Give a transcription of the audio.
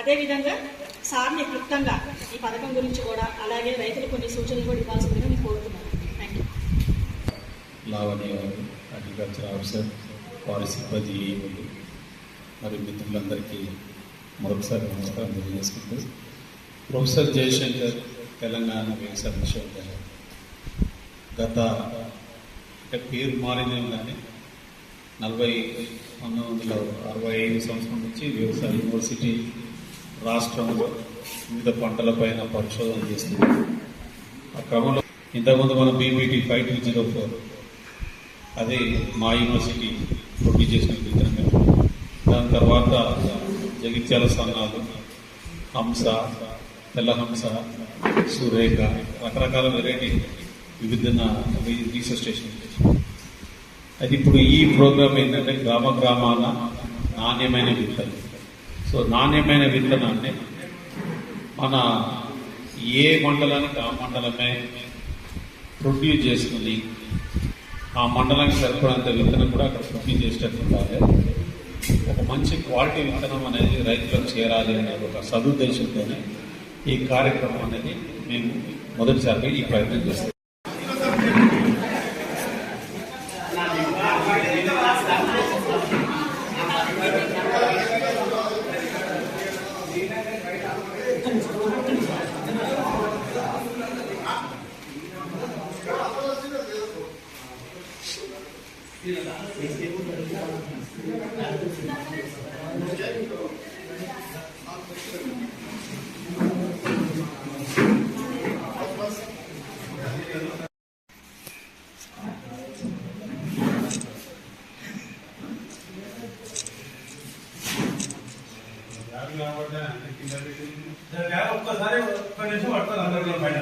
అదేవిధంగా సార్ని క్లుప్తంగా ఈ పథకం గురించి కూడా అలాగే రైతులు కొన్ని సూచనలు కూడా ఇవ్వాల్సిందిగా నేను కోరుతున్నాను. Thank you Lavanya agriculture officer వారి సిబ్బంది మరి మరియు మిత్రులందరికీ మరొకసారి నమస్కారం తెలియజేసుకుంటూ ప్రొఫెసర్ జయశంకర్ తెలంగాణ వ్యవసాయ విశ్వవిద్యాలయం. గత అంటే పేరు మారిందేమో కానీ నలభై పంతొమ్మిది వందల అరవై ఐదు సంవత్సరం నుంచి వ్యవసాయ యూనివర్సిటీ రాష్ట్రంలో వివిధ పంటలపైన పరిశోధన చేస్తున్నాం ఆ క్రమంలో ఇంతకుముందు మనం BBT five two zero four అది మా యూనివర్సిటీ ప్రొడ్యూస్ చేసిన విధంగా దాని తర్వాత జగిత్యాల సంఘాలు హంస తెల్లహంస సూరేఖ రకరకాల వెరైటీ వివిధ రీసెర్చ్ స్టేషన్ అది ఇప్పుడు ఈ ప్రోగ్రామ్ ఏంటంటే గ్రామ గ్రామాల నాణ్యమైన విత్తనం సో నాణ్యమైన విత్తనాన్ని మన ఏ మండలానికి ఆ మండలమే ప్రొడ్యూస్ చేసుకుని ఆ మండలానికి సరిపడంత విత్తనం కూడా అక్కడ ప్రొడ్యూస్ చేసేటట్టు ఉండాలి. ఒక మంచి క్వాలిటీ విత్తనం అనేది రైతులకు చేరాలి అనే ఒక సదుద్దేశంతోనే ఈ కార్యక్రమం అనేది మేము మొదటిసారిగా ఈ ప్రయత్నం చేస్తాం ఒక్కసారి ఒక్క నిమిషం పడుతుంది అందరికీ బయట